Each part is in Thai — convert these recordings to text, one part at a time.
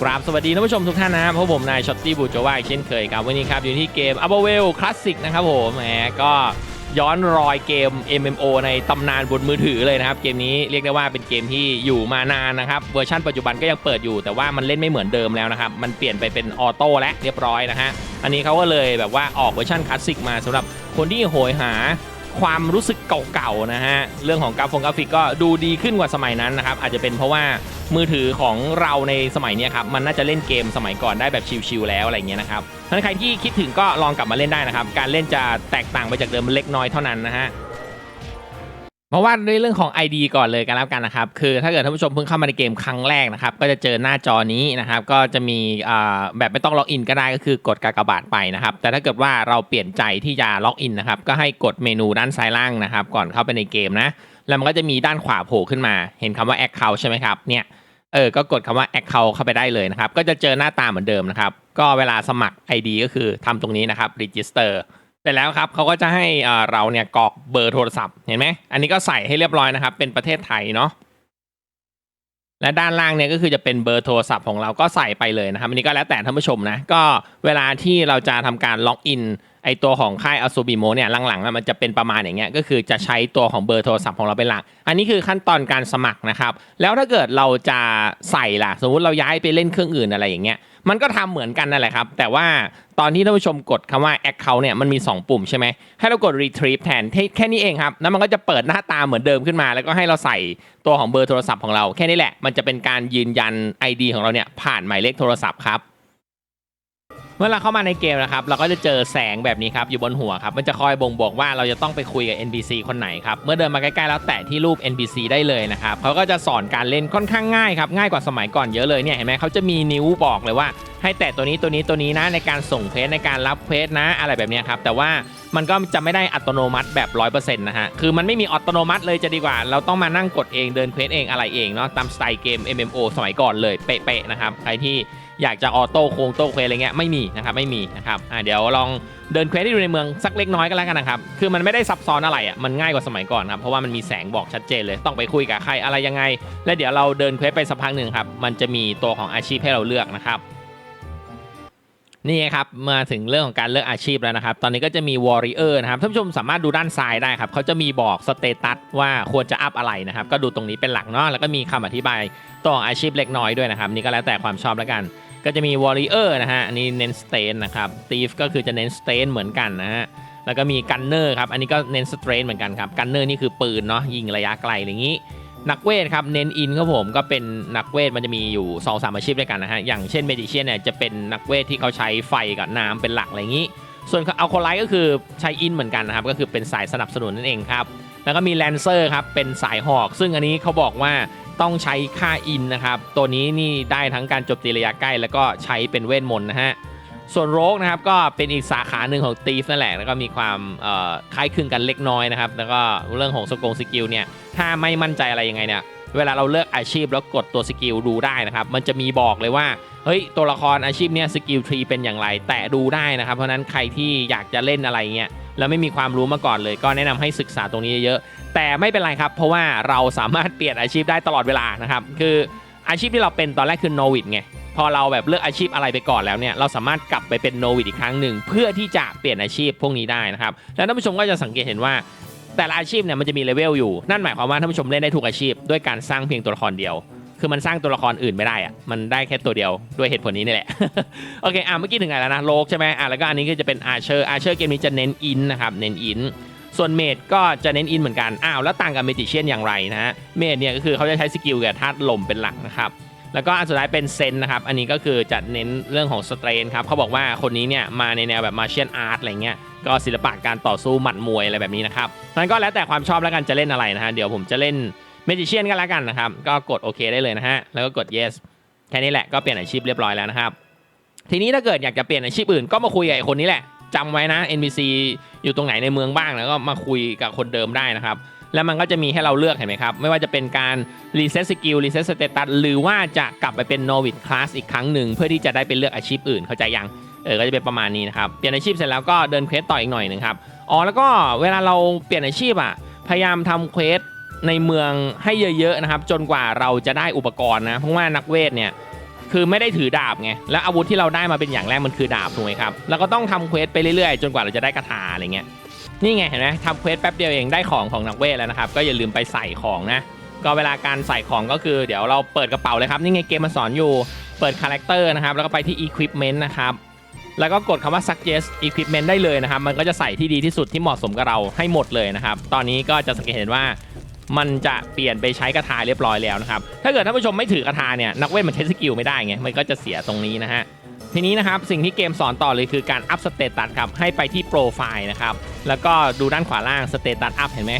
กราบสวัสดีท่านผู้ชมทุกท่านนะครับพบผมนายช็อตตี้บูโจว่าเช่นเคยครับ วันนี้ครับ อยู่ที่เกม u p p e r w e l l Classic นะครับผมแหมก็ย้อนรอยเกม MMO ในตำนานบนมือถือเลยนะครับ เกมนี้เรียกได้ว่าเป็นเกมที่อยู่มานานนะครับ เวอร์ชันปัจจุบันก็ยังเปิดอยู่ แต่ว่ามันเล่นไม่เหมือนเดิมแล้วนะครับ มันเปลี่ยนไปเป็นออโต้และเรียบร้อยนะฮะอันนี้เขาก็เลยแบบว่าออกเวอร์ชันคลาสสิกมาสำหรับคนที่โหยหา ความรู้สึกเก่าๆนะฮะเรื่องของกราฟงกราฟิกก็ดูดีขึ้นกว่าสมัยนั้นนะครับอาจจะเป็นเพราะว่ามือถือของเราในสมัยนี้ครับมันน่าจะเล่นเกมสมัยก่อนได้แบบชิลๆแล้วอะไรเงี้ยนะครับท่าะฉะนั้นใครที่คิดถึงก็ลองกลับมาเล่นได้นะครับการเล่นจะแตกต่างไปจากเดิมเล็กน้อยเท่านั้นนะฮะ เพราว่าด้วยเรื่องของ ID ก่อนเลยกันแล้วกันนะครับ คือถ้าเกิดท่านผู้ชมเพิ่งเข้ามาในเกมครั้งแรกนะครับ ก็จะเจอหน้าจอนี้นะครับ ก็จะมีแบบไม่ต้องล็อกอินก็ได้ก็คือกดกากบาทไปนะครับ แต่ถ้าเกิดว่าเราเปลี่ยนใจที่จะล็อกอินนะครับ ก็ให้กดเมนูด้านซ้ายล่างนะครับ ก่อนเข้าไปในเกมนะ แล้วมันก็จะมีด้านขวาโผล่ขึ้นมา เห็นคำว่า Account ใช่ไหมครับ เนี่ย เออ ก็กดคำว่า Account เข้าไปได้เลยนะครับ ก็จะเจอหน้าตาเหมือนเดิมนะครับ ก็เวลาสมัคร ID ก็คือทำตรงนี้นะครับ Register สร็จแล้วครับเขาก็จะให้เราเนี่ยกรอกเบอร์โทรศัพท์เห็นไหมอันนี้ก็ใส่ให้เรียบร้อยนะครับ เป็นประเทศไทยเนาะและด้านล่างเนี่ยก็คือจะเป็นเบอร์โทรศัพท์ของเราก็ใส่ไปเลยนะครับอันนี้ก็แล้วแต่ท่านผู้ชมนะก็เวลาที่เราจะทำการล็อกอิน ไอตัวของค่ายอ s ูบิโมเนี่ยหลังๆอะมันจะเป็นประมาณอย่างเงี้ยก็คือจะใช้ตัวของเบอร์โทรศัพท์ของเราเป็นหลัก อันนี้คือขั้นตอนการสมัครนะครับ แล้วถ้าเกิดเราจะใส่ล่ะ สมมติเราย้ายไปเล่นเครื่องอื่นอะไรอย่างเงี้ยมันก็ทำเหมือนกันนั่นแหละครับ แต่ว่าตอนที่ท่านผู้ชมกดคำว่า account เนี่ยมันมี 2 ปุ่มใช่ไหมให้เรากด retrieve แทนแค่แค่นี้เองครับแล้วมันก็จะเปิดหน้าตาเหมือนเดิมขึ้นมา แล้วก็ให้เราใส่ตัวของเบอร์โทรศัพท์ของเราแค่นี้แหละ มันจะเป็นการยืนยัน ID ของเราเนี่ยผ่านหมายเลขโทรศัพท์ครับ เมื่อเราเข้ามาในเกมนะครับเราก็จะเจอแสงแบบนี้ครับอยู่บนหัวครับมันจะคอยบ่งบอกว่าเราจะต้องไปคุยกับ NPC คนไหนครับเมื่อเดินมาใกล้ๆแล้วแตะที่รูป NPC ได้เลยนะครับเขาก็จะสอนการเล่นค่อนข้างง่ายครับง่ายกว่าสมัยก่อนเยอะเลยเนี่ยเห็นไหมเขาจะมีนิ้วบอกเลยว่า ให้แตะตัวนี้ตัวนี้ตัวนี้นะในการส่งเควสในการรับเควสนะ อะไรแบบนี้ครับแต่ว่ามันก็จะไม่ได้อัตโนมัติแบบ 100%นะฮะ คือมันไม่มีอัตโนมัติเลยจะดีกว่า เราต้องมานั่งกดเองเดินเควสเองอะไรเองเนาะตามสไตล์เกม MMO สมัยก่อนเลยเป๊ะๆนะครับใครที่อยากจะออโต้โค้งโต้เควสอะไรเงี้ยไม่มีนะครับไม่มีนะครับอ่าเดี๋ยวลองเดินเควสที่อยู่ในเมืองสักเล็กน้อยก็แล้วกันนะครับคือมันไม่ได้ซับซ้อนอะไรอะมันง่ายกว่าสมัยก่อนครับเพราะว่ามันมีแสงบอกชัดเจนเลยต้องไปคุยกับใครอะไรยังไง แล้วเดี๋ยวเราเดินเควสไปสักพักหนึ่งครับมันจะมีตัวของอาชีพให้เราเลือกนะครับ นี่ครับมาถึงเรื่องของการเลือกอาชีพแล้วนะครับ ตอนนี้ก็จะมี Warrior นะครับท่านผู้ชมสามารถดูด้านซ้ายได้ครับเขาจะมีบอกสเตตัสว่าควรจะอัพอะไรนะครับ ก็ดูตรงนี้เป็นหลักเนาะแล้วก็มีคำอธิบายตัวออาชีพเล็กน้อยด้วยนะครับ นี่ก็แล้วแต่ความชอบแล้วกัน ก็จะมี Warrior นะฮะอันนี้เน้นสเตนนะครับ Thief ก็คือจะเน้นสเตนเหมือนกันนะฮะแล้วก็มี Gunner ครับอันนี้ก็เน้นสเตนเหมือนกันครับ Gunner นี่คือปืนเนาะยิงระยะไกลอย่างนี้ นักเวทครับเน้นอินครับผมก็เป็นนักเวทมันจะมีอยู่2อสามอาชีพด้วยกันนะฮะอย่างเช่นเมดิเชียนเนี่ยจะเป็นนักเวทที่เขาใช้ไฟกับน้ำเป็นหลักอะไรอย่างนี้ ส่วนเอาโคไลท์ก็คือใช้อินเหมือนกันนะครับก็คือเป็นสายสนับสนุนนั่นเองครับแล้วก็มีแลนเซอร์ครับเป็นสายหอก ซึ่งอันนี้เขาบอกว่าต้องใช้ค่าอินนะครับตัวนี้นี่ได้ทั้งการโจมตีระยะใกล้ แล้วก็ใช้เป็นเวทมนต์นะฮะ ส่วนโรกนะครับก็เป็นอีกสาขาหนึ่งของตีฟนั่นแหละ แล้วก็มีความคล้ายคลึงกันเล็กน้อยนะครับ แล้วก็เรื่องของสกงสกิลเนี่ย ถ้าไม่มั่นใจอะไรยังไงเนี่ย เวลาเราเลือกอาชีพแล้วกดตัวสกิลดูได้นะครับ มันจะมีบอกเลยว่า เฮ้ย ตัวละครอาชีพเนี้ยสกิลทรีเป็นอย่างไร แตะดูได้นะครับ เพราะนั้นใครที่อยากจะเล่นอะไรเงี้ย แล้วไม่มีความรู้มาก่อนเลย ก็แนะนำให้ศึกษาตรงนี้เยอะ แต่ไม่เป็นไรครับ เพราะว่าเราสามารถเปลี่ยนอาชีพได้ตลอดเวลานะครับ คืออาชีพที่เราเป็นตอนแรกคือโนวิดไง พอเราแบบเลือกอาชีพอะไรไปก่อนแล้วเนี่ยเราสามารถกลับไปเป็นโนวิดอีกครั้งหนึ่งเพื่อที่จะเปลี่ยนอาชีพพวกนี้ได้นะครับแล้วท่านผู้ชมก็จะสังเกตเห็นว่าแต่ละอาชีพเนี่ยมันจะมีเลเวลอยู่ นั่นหมายความว่าท่านผู้ชมเล่นได้ทุกอาชีพด้วยการสร้างเพียงตัวละครเดียว คือมันสร้างตัวละครอื่นไม่ได้อะมันได้แค่ตัวเดียวด้วยเหตุผลนี้นี่แหละ โอเค อะเมื่อกี้ถึงไหนแล้วนะ โลกใช่ไหมอะแล้วก็อันนี้ก็จะเป็นอาเชอร์ อาเชอร์เกมนี้จะเน้นอินนะครับ เน้นอิน ส่วนเมดก็จะเน้นอินเหมือนกัน อ้าวแล้วต่างกับเมจิเชียนอย่างไรนะฮะ เมดเนี่ยก็คือเขาจะใช้สกิลกับธาตุลมเป็นหลักนะครับ แล้วก็อันสุดท้ายเป็นเซนนะครับ อันนี้ก็คือจะเน้นเรื่องของสเตรนครับเขาบอกว่าคนนี้เนี่ยมาในแนวแบบมาเชียนอาร์ตอะไรเงี้ยก็ศิลปะการต่อสู้หมัดมวยอะไรแบบนี้นะครับนั้นก็แล้วแต่ความชอบแล้วกันจะเล่นอะไรนะฮะเดี๋ยวผมจะเล่นเมจิเชียนกันแล้วกันนะครับ ก็กดโอเคได้เลยนะฮะแล้วก็กด yes แค่นี้แหละก็เปลี่ยนอาชีพเรียบร้อยแล้วนะครับ ทีนี้ถ้าเกิดอยากจะเปลี่ยนอาชีพอื่นก็มาคุยกับไอคนนี้แหละจำไว้นะ NPC อยู่ตรงไหนในเมืองบ้างแล้วก็มาคุยกับคนเดิมได้นะครับ แล้วมันก็จะมีให้เราเลือกเห็นไหมครับ ไม่ว่าจะเป็นการรีเซ็ตสกิลรีเซ็ตสเตตัสหรือว่าจะกลับไปเป็นโนวิดคลาสอีกครั้งหนึ่ง เพื่อที่จะได้ไปเลือกอาชีพอื่นเข้าใจยังเออก็จะเป็นประมาณนี้นะครับเปลี่ยนอาชีพเสร็จแล้วก็เดินเควสต่ออีกหน่อยหนึ่งครับอ๋อแล้วก็เวลาเราเปลี่ยนอาชีพอะพยายามทำเควสในเมืองให้เยอะๆนะครับ จนกว่าเราจะได้อุปกรณ์นะเพราะว่านักเวทเนี่ยคือไม่ได้ถือดาบไงแล้วอาวุธที่เราได้มาเป็นอย่างแรกมันคือดาบถูกไหมครับแล้วก็ต้องทำเควสไปเรื่อยๆ จนกว่าเราจะได้กระถาอะไรเงี้ย นี่ไงเห็นไหมทำเควสแป๊บเดียวเองได้ของของนักเวทแล้วนะครับ ก็อย่าลืมไปใส่ของนะ ก็เวลาการใส่ของก็คือเดี๋ยวเราเปิดกระเป๋าเลยครับ นี่ไงเกมมาสอนอยู่ เปิดคาแรคเตอร์นะครับ แล้วก็ไปที่ equipment นะครับ แล้วก็กดคำว่า suggest equipment ได้เลยนะครับ มันก็จะใส่ที่ดีที่สุดที่เหมาะสมกับเราให้หมดเลยนะครับ ตอนนี้ก็จะสังเกตเห็นว่ามันจะเปลี่ยนไปใช้กระทาเรียบร้อยแล้วนะครับ ถ้าเกิดท่านผู้ชมไม่ถือกระทาเนี่ยนักเวทมันใช้สกิลไม่ได้ไง มันก็จะเสียตรงนี้นะฮะ ทีนี้นะครับสิ่งที่เกมสอนต่อเลยคือการอัพสเตตัสครับให้ไปที่โปรไฟล์นะครับแล้วก็ดูด้านขวาล่างสเตตัสอัพเห็นไหม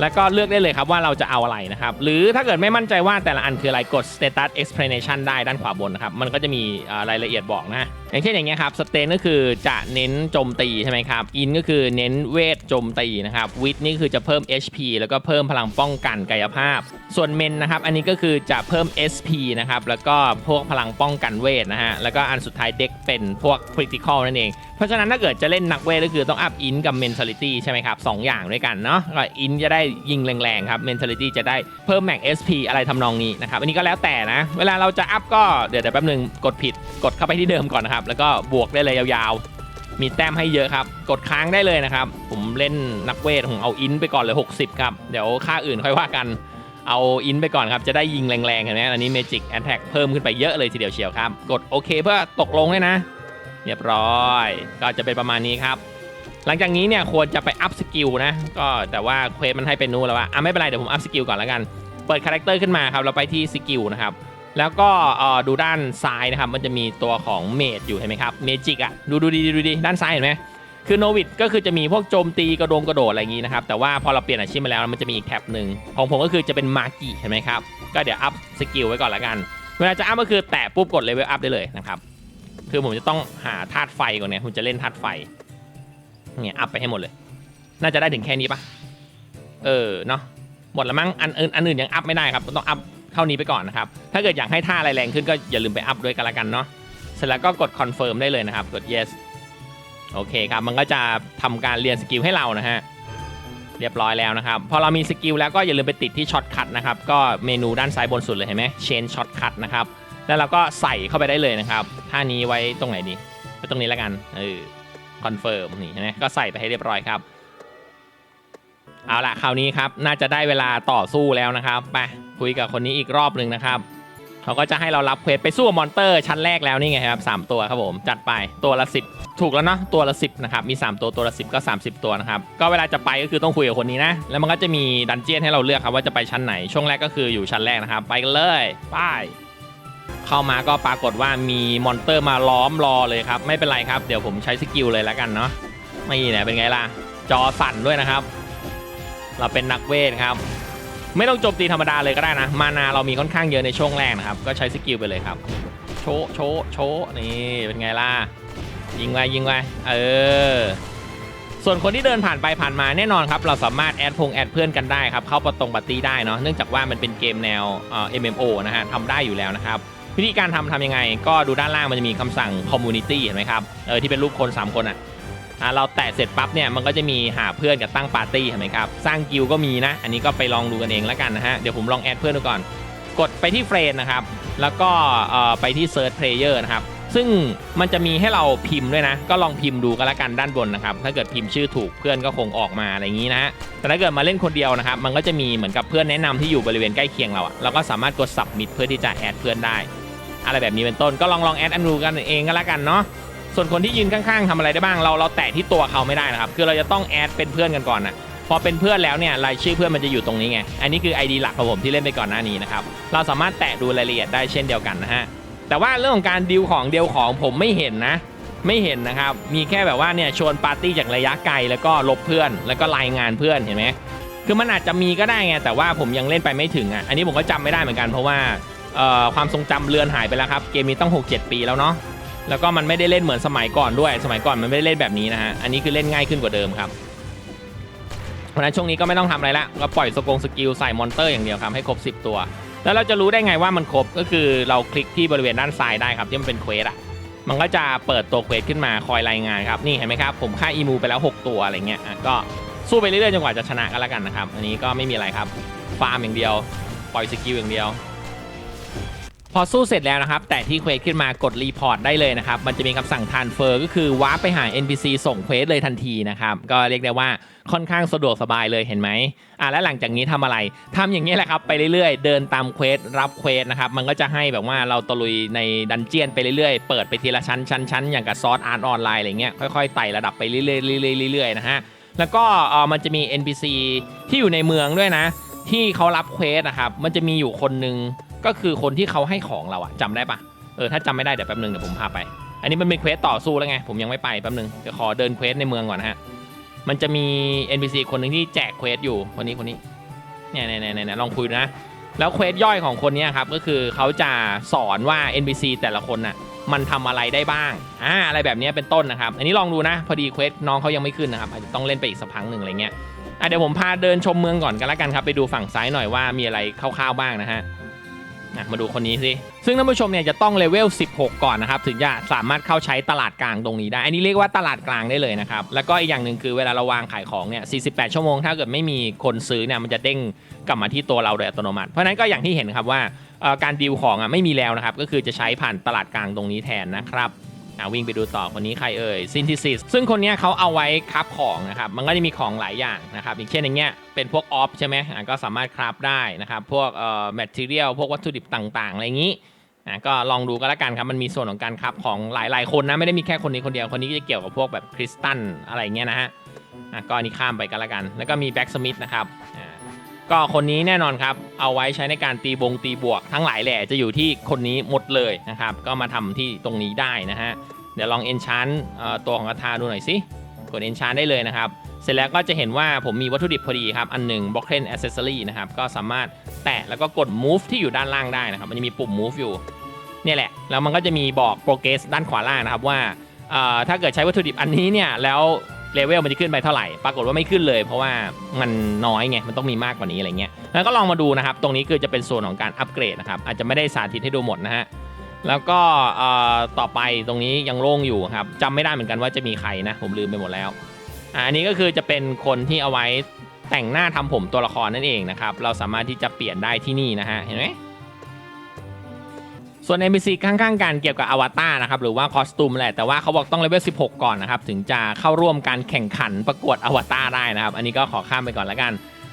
แล้วก็เลือกได้เลยครับว่าเราจะเอาอะไรนะครับ หรือถ้าเกิดไม่มั่นใจว่าแต่ละอันคืออะไรกด status explanation ได้ด้านขวาบนนะครับ มันก็จะมีรายละเอียดบอกนะ อย่างเช่นอย่างเงี้ยครับ state ก็คือจะเน้นโจมตีใช่ไหมครับ in ก็คือเน้นเวทโจมตีนะครับ wit นี่คือจะเพิ่ม HP แล้วก็เพิ่มพลังป้องกันกายภาพ ส่วน men นะครับอันนี้ก็คือจะเพิ่ม SP นะครับแล้วก็พวกพลังป้องกันเวทนะฮะแล้วก็อันสุดท้าย deck เป็นพวก critical นั่นเอง เพราะฉะนั้นถ้าเกิดจะเล่นนักเวทก็คือต้องอัพ in กับ mentality ใช่ไหมครับสองอย่างด้วยกันเนาะก็ in จะได้ยิงแรงๆครับ mentality จะได้เพิ่มแม็ก SP อะไรทำนองนี้นะครับอันนี้ก็แล้วแต่นะ เวลาเราจะอัพก็เดี๋ยวเดี๋ยวแป๊บนึงกดผิดกดเข้าไปที่เดิมก่อนนะครับแล้วก็บวกได้เลยยาวๆ มีแต้มให้เยอะครับ กดค้างได้เลยนะครับ ผมเล่นนักเวทผมเอาอินไปก่อนเลย 60 ครับ เดี๋ยวค่าอื่นค่อยว่ากัน เอาอินไปก่อนครับ จะได้ยิงแรงๆเห็นไหมอันนี้ Magic Attack เพิ่มขึ้นไปเยอะเลยทีเดียวเชียวครับ กดโอเคเพื่อตกลงเลยนะ เรียบร้อย ก็จะเป็นประมาณนี้ครับหลังจากนี้เนี่ยควรจะไปอัพสกิลนะ ก็แต่ว่าเควสมันให้เป็นนู้นแล้วว่าอะไม่เป็นไรเดี๋ยวผมอัพสกิลก่อนแล้วกัน เปิดคาแรคเตอร์ขึ้นมาครับเราไปที่สกิลนะครับ แล้วก็ดูด้านซ้ายนะครับ มันจะมีตัวของเมจอยู่เห็นไหมครับ เมจิกอะ ดูดูดีดูดีด้านซ้ายเห็นไหมคือโนวิดก็คือจะมีพวกโจมตีกระโดงกระโดดอะไรอย่างนี้นะครับ แต่ว่าพอเราเปลี่ยนอาชีพมาแล้วมันจะมีอีกแท็บหนึ่งของผมก็คือจะเป็นมากิเห็นไหมครับ ก็เดี๋ยวอัพสกิลไว้ก่อนละกัน เวลาจะอัพก็คือแตะปุ๊บกดเลเวลอัพได้เลยนะครับ คือผมจะต้องหาธาตุไฟก่อนเนี่ยผมจะเล่นธาตุไฟ เนี่ยอัพไปให้หมดเลย น่าจะได้ถึงแค่นี้ปะเออเนาะ หมดแล้วมั้ง อันอื่นอันอื่นยังอัพไม่ได้ครับ ต้องอัพ เท่านี้ไปก่อนนะครับ ถ้าเกิดอยากให้ท่าอะไรแรงขึ้นก็อย่าลืมไปอัพด้วยกันละกันเนาะ เสร็จแล้วก็กด confirm ได้เลยนะครับ กด yes โอเคครับ มันก็จะทำการเรียนสกิลให้เรานะฮะ เรียบร้อยแล้วนะครับ พอเรามีสกิลแล้วก็อย่าลืมไปติดที่ช็อตคัทนะครับ ก็เมนูด้านซ้ายบนสุดเลยเห็นไหม change short cut นะครับ แล้วเราก็ใส่เข้าไปได้เลยนะครับ ท่านี้ไว้ตรงไหนดี ไว้ตรงนี้แล้วกัน เออ คอนเฟิร์มนี่เห็นไหมก็ใส่ไปให้เรียบร้อยครับเอาละคราวนี้ครับ น่าจะได้เวลาต่อสู้แล้วนะครับ ไป คุยกับคนนี้อีกรอบหนึ่งนะครับเขาก็จะให้เรารับเควสไปสู้มอนเตอร์ชั้นแรกแล้วนี่ไงครับสามตัวครับผมจัดไปตัวละ 10 ถูกแล้วเนาะตัวละ 10นะครับมี 3 ตัวตัวละ 10 ก็ 30 ตัวนะครับก็เวลาจะไปก็คือต้องคุยกับคนนี้นะแล้วมันก็จะมีดันเจียนให้เราเลือกครับว่าจะไปชั้นไหนช่วงแรกก็คืออยู่ชั้นแรกนะครับ ไปกันเลยไปเข้ามาก็ปรากฏว่ามีมอนเตอร์มาล้อมรอเลยครับไม่เป็นไรครับเดี๋ยวผมใช้สกิลเลยแล้วกันเนาะไม่เนี่ยเป็นไงล่ะจอสั่นด้วยนะครับ เราเป็นนักเวทครับ ไม่ต้องโจมตีธรรมดาเลยก็ได้นะ มานาเรามีค่อนข้างเยอะในช่วงแรกนะครับ ก็ใช้สกิลไปเลยครับ โชโชโชนี่เป็นไงล่ะ ยิงไว้ยิงไว้เออ ส่วนคนที่เดินผ่านไปผ่านมาแน่นอนครับ เราสามารถแอดพงแอดเพื่อนกันได้ครับ เข้าประตรงปาร์ตี้ได้เนาะ เนื่องจากว่ามันเป็นเกมแนวเอ่อ MMO นะฮะทำได้อยู่แล้วนะครับวิธีการทำทำยังไง ก็ดูด้านล่างมันจะมีคำสั่ง community เห็นไหมครับ เออที่เป็นรูปคน 3 คนอะ อะเราแตะเสร็จปั๊บเนี่ยมันก็จะมีหาเพื่อนกับตั้งปาร์ตี้เห็นไหมครับสร้างกิลก็มีนะ อันนี้ก็ไปลองดูกันเองแล้วกันนะฮะเดี๋ยวผมลองแอดเพื่อนดูก่อน กดไปที่เฟรนนะครับแล้วก็ไปที่ search player นะครับซึ่งมันจะมีให้เราพิมพ์ด้วยนะ ก็ลองพิมพ์ดูกันละกันด้านบนนะครับ ถ้าเกิดพิมพ์ชื่อถูกเพื่อนก็คงออกมาอะไรอย่างนี้นะฮะ แต่ถ้าเกิดมาเล่นคนเดียวนะครับ มันก็จะมีเหมือนกับเพื่อนแนะนำที่อยู่บริเวณใกล้เคียงเราอะเราก็สามารถกด submit เพื่อที่จะแอดเพื่อนได้ อะไรแบบนี้เป็นต้น ก็ลองลองแอดอันดูกันเองก็แล้วกันเนาะ ส่วนคนที่ยืนข้างๆทำอะไรได้บ้าง เราเราแตะที่ตัวเขาไม่ได้นะครับ คือเราจะต้องแอดเป็นเพื่อนกันก่อนนะพอเป็นเพื่อนแล้วเนี่ยรายชื่อเพื่อนมันจะอยู่ตรงนี้ไง อันนี้คือ ID หลักของผมที่เล่นไปก่อนหน้านี้นะครับ เราสามารถแตะดูรายละเอียดได้เช่นเดียวกันนะฮะ แต่ว่าเรื่องของการดิวของเดียวของผมไม่เห็นนะ ไม่เห็นนะครับ มีแค่แบบว่าเนี่ยชวนปาร์ตี้จากระยะไกลแล้วก็ลบเพื่อน แล้วก็รายงานเพื่อนเห็นไหมคือมันอาจจะมีก็ได้ไง แต่ว่าผมยังเล่นไปไม่ถึงอะ อันนี้ผมก็จำไม่ได้เหมือนกันเพราะว่าเอ่อความทรงจำเลือนหายไปแล้วครับ เกมนี้ต้อง 6-7 ปีแล้วเนาะ แล้วก็มันไม่ได้เล่นเหมือนสมัยก่อนด้วย สมัยก่อนมันไม่ได้เล่นแบบนี้นะฮะ อันนี้คือเล่นง่ายขึ้นกว่าเดิมครับเพราะฉะนั้นช่วงนี้ก็ไม่ต้องทำอะไรละก็ปล่อยสกงสกิลใส่มอนเตอร์อย่างเดียวครับให้ครบ 10 ตัว แล้วเราจะรู้ได้ไงว่ามันครบก็คือเราคลิกที่บริเวณด้านซ้ายได้ครับที่มันเป็นเควสอะมันก็จะเปิดตัวเควสขึ้นมาคอยรายงานครับนี่เห็นไหมครับผมฆ่าอีมูไปแล้ว 6 ตัวอะไรเงี้ยอะก็สู้ไปเรื่อยๆจนกว่าจะชนะกันแล้วกันนะครับอันนี้ก็ไม่มีอะไรครับฟาร์มอย่างเดียว ปล่อยสกิลอย่างเดียว พอสู้เสร็จแล้วนะครับ แต่ที่เควสขึ้นมากดรีพอร์ตได้เลยนะครับ มันจะมีคำสั่งทานเฟอร์ก็คือวาร์ปไปหา NPC ส่งเควสเลยทันทีนะครับ ก็เรียกได้ว่าค่อนข้างสะดวกสบายเลยเห็นไหมอะแล้วหลังจากนี้ทำอะไรทำอย่างนี้แหละครับไปเรื่อยๆ เดินตามเควสรับเควสนะครับ มันก็จะให้แบบว่าเราตะลุยในดันเจียนไปเรื่อยๆ เปิดไปทีละชั้นชั้นชั้นอย่างกับซอสอาร์ตออนไลน์อะไรเงี้ยค่อยๆไต่ระดับไปเรื่อยๆเรื่อยๆเรื่อยๆนะฮะแล้วก็เออมันจะมี NPC ที่อยู่ในเมืองด้วยนะ ที่เขารับเควสนะครับมันจะมีอยู่คนหนึ่ง ก็คือคนที่เขาให้ของเราอะจำได้ปะเออถ้าจำไม่ได้เดี๋ยวแป๊บนึงเดี๋ยวผมพาไป อันนี้มันเป็นเควสต่อสู้แล้วไง ผมยังไม่ไปแป๊บนึงเดี๋ยวขอเดินเควสในเมืองก่อนนะฮะมันจะมี NPC คนหนึ่งที่แจกเควสอยู่คนนี้คนนี้เนี่ยเนี่ยเนี่ยเนี่ยลองคุยดูนะ แล้วเควสย่อยของคนเนี้ยครับก็คือเขาจะสอนว่า NPC แต่ละคนน่ะมันทำอะไรได้บ้างอ่าอะไรแบบเนี้ยเป็นต้นนะครับ อันนี้ลองดูนะ พอดีเควสน้องเขายังไม่ขึ้นนะครับอาจจะต้องเล่นไปอีกสักพักหนึ่งอะไรเงี้ยอะเดี๋ยวผมพาเดินชมเมืองก่อนกันละกันครับไปดูฝั่งซ้ายหน่อยว่ามีอะไรคร่าวๆบ้างนะฮะ อะมาดูคนนี้สิซึ่งท่านผู้ชมเนี่ยจะต้องเลเวล 16 ก่อนนะครับถึงจะสามารถเข้าใช้ตลาดกลางตรงนี้ได้ อันนี้เรียกว่าตลาดกลางได้เลยนะครับ แล้วก็อีกอย่างหนึ่งคือเวลาเราวางขายของเนี่ย 48 ชั่วโมง ถ้าเกิดไม่มีคนซื้อเนี่ยมันจะเด้งกลับมาที่ตัวเราโดยอัตโนมัติ เพราะนั้นก็อย่างที่เห็นครับว่าการดีลของอะไม่มีแล้วนะครับก็คือจะใช้ผ่านตลาดกลางตรงนี้แทนนะครับ อะวิ่งไปดูต่อคนนี้ใครเอ่ยซินทิซิสซึ่งคนนี้เขาเอาไว้ครับของนะครับมันก็จะมีของหลายอย่างนะครับอย่างเช่นอย่างเงี้ยเป็นพวกออฟใช่ไหมอะก็สามารถคราฟได้นะครับพวกเอ่อแมทเทียลพวกวัตถุดิบต่างๆอะไรอย่างนี้อะก็ลองดูก็แล้วกันครับมันมีส่วนของการครับของหลายๆคนนะไม่ได้มีแค่คนนี้คนเดียวคนนี้ก็จะเกี่ยวกับพวกแบบคริสตัลอะไรเงี้ยนะฮะอะก็อันนี้ข้ามไปกันแล้วกัน แล้วก็มีแบ็กสมิธนะครับอ่า ก็คนนี้แน่นอนครับ เอาไว้ใช้ในการตีบงตีบวกทั้งหลายแหล่จะอยู่ที่คนนี้หมดเลยนะครับ ก็มาทำที่ตรงนี้ได้นะฮะ เดี๋ยวลองเอนชานตัวของคาถาดูหน่อยสิ กดเอนชานได้เลยนะครับ เสร็จแล้วก็จะเห็นว่าผมมีวัตถุดิบพอดีครับ อันหนึ่งบล็อกเทนอ c เซสซอรี่นะครับ ก็สามารถแตะแล้วก็กด move ที่อยู่ด้านล่างได้นะครับ มันจะมีปุ่ม move อยู่ เนี่ยแหละ แล้วมันก็จะมีบอก progress ด้านขวาล่างนะครับว่าถ้าเกิดใช้วัตถุดิบอันนี้เนี่ยแล้ว เลเวลมันจะขึ้นไปเท่าไหร่ ปรากฏว่าไม่ขึ้นเลย เพราะว่ามันน้อยไง มันต้องมีมากกว่านี้อะไรเงี้ยแล้วก็ลองมาดูนะครับ ตรงนี้คือจะเป็นส่วนของการอัปเกรดนะครับ อาจจะไม่ได้สาธิตให้ดูหมดนะฮะ แล้วก็ต่อไปตรงนี้ยังโล่งอยู่ครับจำไม่ได้เหมือนกันว่าจะมีใครนะ ผมลืมไปหมดแล้วอันนี้ก็คือจะเป็นคนที่เอาไว้แต่งหน้าทำผมตัวละครนั่นเองนะครับ เราสามารถที่จะเปลี่ยนได้ที่นี่นะฮะ เห็นไหม ส่วน NPC ข้างๆกันเกี่ยวกับอวตารนะครับหรือว่าคอสตูมแหละแต่ว่าเขาบอกต้องเลเวล 16 ก่อนนะครับถึงจะเข้าร่วมการแข่งขันประกวดอวตารได้นะครับ อันนี้ก็ขอข้ามไปก่อนแล้วกัน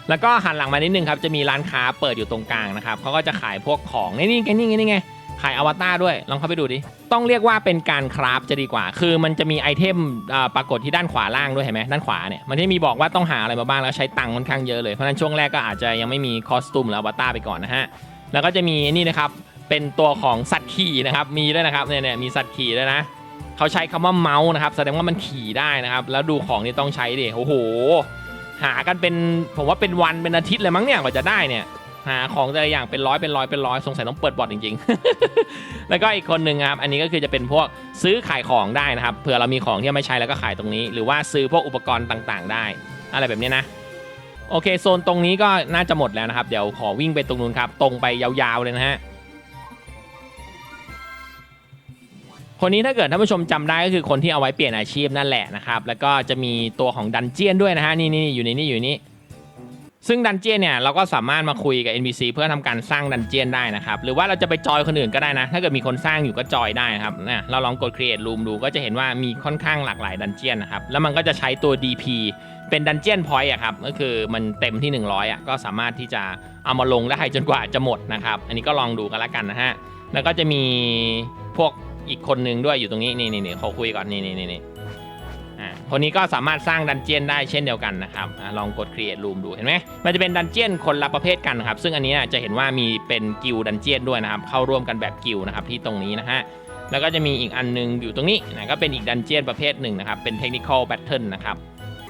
แล้วก็หันหลังมานิดนึงครับจะมีร้านค้าเปิดอยู่ตรงกลางนะครับเขาก็จะขายพวกของนี่นี่ไงนี่ไงนี่ไงขายอวตารด้วยลองเข้าไปดูดิต้องเรียกว่าเป็นการคราฟจะดีกว่า คือมันจะมีไอเทมปรากฏที่ด้านขวาล่างด้วยเห็นไหมด้านขวาเนี่ยมันจะมีบอกว่าต้องหาอะไรมาบ้างแล้วใช้ตังค์ค่อนข้างเยอะเลยเพราะฉะนั้นช่วงแรกก็อาจจะยังไม่มีคอสตูมหรืออวตารไปก่อนนะฮะแล้วก็จะมีนี่นะครับ เป็นตัวของสัตว์ขี่นะครับมีด้วยนะครับเนี่ยเนี่ยมีสัตว์ขี่ด้วยนะเขาใช้คำว่าเมาส์นะครับแสดงว่ามันขี่ได้นะครับ แล้วดูของที่ต้องใช้ดิโอ้โห หากันเป็นผมว่าเป็นวันเป็นอาทิตย์เลยมั้งเนี่ยกว่าจะได้เนี่ยหาของแต่ละอย่างเป็นร้อยเป็นร้อยเป็นร้อยสงสัยต้องเปิดบอร์ดจริงๆ แล้วก็อีกคนหนึ่งครับ อันนี้ก็คือจะเป็นพวกซื้อขายของได้นะครับ เผื่อเรามีของที่ไม่ใช้แล้วก็ขายตรงนี้ หรือว่าซื้อพวกอุปกรณ์ต่างๆ ได้ อะไรแบบนี้นะ โอเคโซนตรงนี้ก็น่าจะหมดแล้วนะครับ เดี๋ยวขอวิ่งไปตรงนู้นครับ ตรงไปยาวๆเลยนะฮะ คนนี้ถ้าเกิดท่านผู้ชมจำได้ก็คือคนที่เอาไว้เปลี่ยนอาชีพนั่นแหละนะครับ แล้วก็จะมีตัวของดันเจียนด้วยนะฮะนี่นี่อยู่ในนี่อยู่นี่ซึ่งดันเจียนเนี่ยเราก็สามารถมาคุยกับ NPC เพื่อทำการสร้างดันเจียนได้นะครับ หรือว่าเราจะไปจอยคนอื่นก็ได้นะ ถ้าเกิดมีคนสร้างอยู่ก็จอยได้นะครับเนี่ยเราลองกด create room ดูก็จะเห็นว่ามีค่อนข้างหลากหลายดันเจียนนะครับ แล้วมันก็จะใช้ตัว DP เป็นดันเจียนพอยต์อะครับ ก็คือมันเต็มที่ 100อะก็สามารถที่จะเอามาลงได้จนกว่าจะหมดนะครับ อันนี้ก็ลองดูกันละกันนะฮะ แล้วก็จะมีพวก อีกคนนึงด้วยอยู่ตรงนี้นี่นี่นี่เขาคุยก่อนนี่นี่นี่อ่าคนนี้ก็สามารถสร้างดันเจียนได้เช่นเดียวกันนะครับอลองกด create room ดูเห็นไหมมันจะเป็นดันเจียนคนละประเภทกันครับ ซึ่งอันนี้จะเห็นว่ามีเป็นกิลดันเจียนด้วยนะครับ เข้าร่วมกันแบบกิลนะครับที่ตรงนี้นะฮะแล้วก็จะมีอีกอันนึงอยู่ตรงนี้นะก็เป็นอีกดันเจียนประเภทหนึ่งนะครับ เป็นเทคนิคอลแบทเทิลนะครับ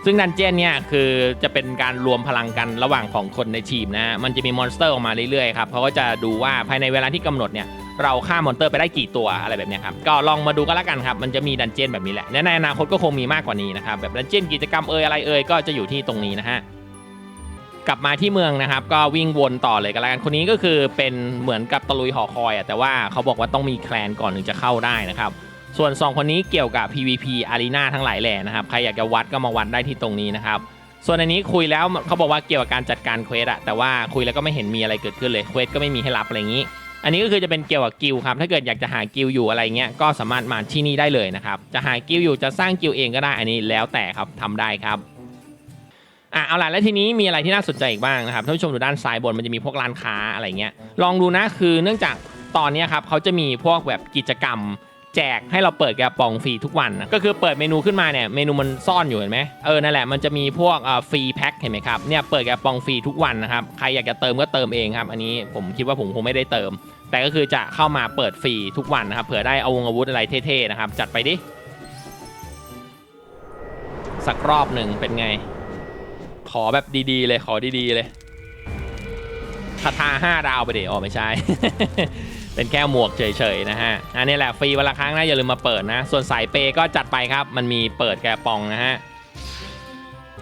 ซึ่งดันเจียนเนี่ยคือจะเป็นการรวมพลังกันระหว่างของคนในทีมนะฮะมันจะมีมอนสเตอร์ออกมาเรื่อยๆครับเขาก็จะดูว่าภายในเวลาที่กำหนดเนี่ย เราฆ่ามอนเตอร์ไปได้กี่ตัวอะไรแบบนี้ครับก็ลองมาดูก็แล้วกันครับมันจะมีดันเจียนแบบนี้แหละและในอนาคตก็คงมีมากกว่านี้นะครับแบบดันเจียนกิจกรรมเอ่ยอะไรเอ่ยก็จะอยู่ที่ตรงนี้นะฮะกลับมาที่เมืองนะครับ ก็วิ่งวนต่อเลยกันแล้วกันคนนี้ก็คือเป็นเหมือนกับตะลุยหอคอยอะแต่ว่าเขาบอกว่าต้องมีแคลนก่อนถึงจะเข้าได้นะครับส่วน 2 คนนี้เกี่ยวกับ PVP Arena ทั้งหลายแหล่นะครับใครอยากจะวัดก็มาวัดได้ที่ตรงนี้นะครับส่วนอันนี้คุยแล้วเขาบอกว่าเกี่ยวกับการจัดการเควสอะแต่ว่าคุยแล้วก็ไม่เห็นมีอะไรเกิดขึ้นเลยเควสก็ไม่มีให้รับอะไรอย่างนี้ อันนี้ก็คือจะเป็นเกี่ยวกับกิลครับถ้าเกิดอยากจะหากิลอยู่อะไรเงี้ยก็สามารถมาที่นี่ได้เลยนะครับจะหากิลอยู่จะสร้างกิลเองก็ได้อันนี้แล้วแต่ครับทำได้ครับอะเอาล่ะแล้วทีนี้มีอะไรที่น่าสนใจอีกบ้างนะครับท่านผู้ชมดูด้านซ้ายบนมันจะมีพวกร้านค้าอะไรเงี้ยลองดูนะคือเนื่องจากตอนนี้ครับเขาจะมีพวกแบบกิจกรรมแจกให้เราเปิดกระป๋องฟรีทุกวันนะก็คือเปิดเมนูขึ้นมาเนี่ยเมนูมันซ่อนอยู่เห็นไหมเออนั่นแหละมันจะมีพวกฟรีแพ็คเห็นไหมครับเนี่ยเปิดกระป๋องฟรีทุกวันนะครับใครอยากจะเติมก็เติมเองครับอันนี้ผมคิดว่าผมคงไม่ได้เติม แต่ก็คือจะเข้ามาเปิดฟรีทุกวันนะครับเผื่อได้เอาวงอาวุธอะไรเท่ๆนะครับ จัดไปดิ สักรอบหนึ่งเป็นไง ขอแบบดีๆเลยขอดีๆเลยคาถาห้าดาวไปเดี๋ยวอ๋อไม่ใช่ เป็นแค่หมวกเฉยๆนะฮะ อันนี้แหละฟรีวันละครั้งนะอย่าลืมมาเปิดนะ ส่วนสายเปย์ก็จัดไปครับ มันมีเปิดแกปองนะฮะ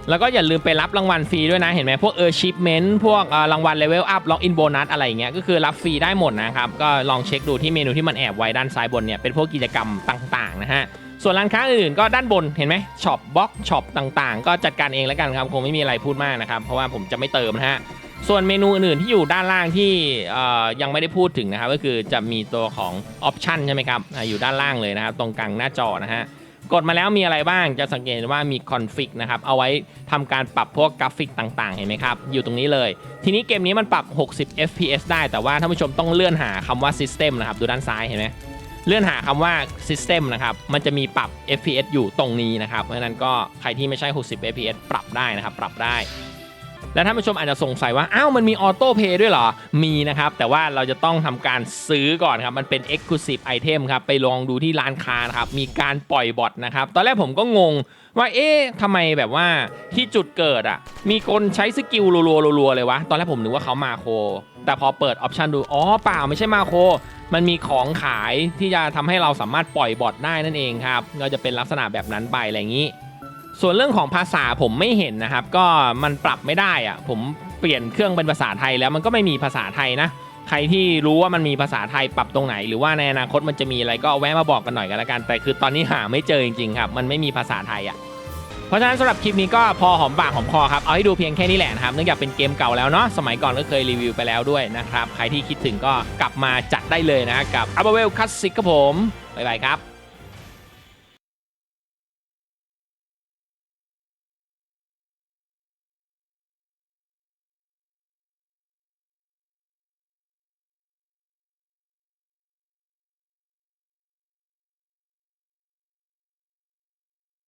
แล้วก็อย่าลืมไปรับรางวัลฟรีด้วยนะ เห็นไหมพวกเออชิปเมนต์พวกรางวัลเลเวลอัพล็อกอินโบนัสอะไรอย่างเงี้ยก็คือรับฟรีได้หมดนะครับ ก็ลองเช็คดูที่เมนูที่มันแอบไว้ด้านซ้ายบนเนี่ยเป็นพวกกิจกรรมต่างๆนะฮะส่วนร้านค้าอื่นๆก็ด้านบนเห็นไหมช็อปบ็อกช็อปต่างๆ ก็จัดการเองแล้วกันครับคงไม่มีอะไรพูดมากนะครับเพราะว่าผมจะไม่เติมนะฮะส่วนเมนูอื่นๆที่อยู่ด้านล่างที่ยังไม่ได้พูดถึงนะครับก็คือจะมีตัวของออปชันใช่ไหมครับอยู่ด้านล่างเลยนะครับตรงกลางหน้าจอนะฮะ กดมาแล้วมีอะไรบ้างจะสังเกตว่ามีคอนฟิกนะครับเอาไว้ทำการปรับพวกกราฟิกต่างๆเห็นไหมครับอยู่ตรงนี้เลย ทีนี้เกมนี้มันปรับ 60 fps ได้แต่ว่าท่านผู้ชมต้องเลื่อนหาคำว่า system นะครับดูด้านซ้ายเห็นไหมเลื่อนหาคำว่า system นะครับมันจะมีปรับ fps อยู่ตรงนี้นะครับเพราะฉะนั้นก็ใครที่ไม่ใช่ 60 fps ปรับได้นะครับปรับได้ แล้วท่านผู้ชมอาจจะสงสัยว่าอ้าวมันมีออโต้เพย์ด้วยเหรอ มีนะครับ แต่ว่าเราจะต้องทำการซื้อก่อนครับ มันเป็น Exclusive Item ครับ ไปลองดูที่ร้านค้านะครับ มีการปล่อยบอทนะครับ ตอนแรกผมก็งงว่าเอ๊ะทำไมแบบว่าที่จุดเกิดอะ มีคนใช้สกิลรัวๆๆเลยวะ ตอนแรกผมนึกว่าเขามาโค แต่พอเปิดออปชันดู อ๋อเปล่าไม่ใช่มาโค มันมีของขายที่จะทำให้เราสามารถปล่อยบอทได้นั่นเองครับ ก็จะเป็นลักษณะแบบนั้นไปอะไรอย่างนี้ ส่วนเรื่องของภาษาผมไม่เห็นนะครับ ก็มันปรับไม่ได้อะผมเปลี่ยนเครื่องเป็นภาษาไทยแล้วมันก็ไม่มีภาษาไทยนะ ใครที่รู้ว่ามันมีภาษาไทยปรับตรงไหน หรือว่าในอนาคตมันจะมีอะไรก็แวะมาบอกกันหน่อยกันละกัน แต่คือตอนนี้หาไม่เจอจริงๆครับ มันไม่มีภาษาไทยอะเพราะฉะนั้นสำหรับคลิปนี้ก็พอหอมปากหอมคอครับ เอาให้ดูเพียงแค่นี้แหละนะครับเนื่องจากเป็นเกมเก่าแล้วเนาะสมัยก่อนก็เคยรีวิวไปแล้วด้วยนะครับใครที่คิดถึงก็กลับมาจัดได้เลยนะกับ a b a w e l Classic ครับผมบ๊ายบายครับ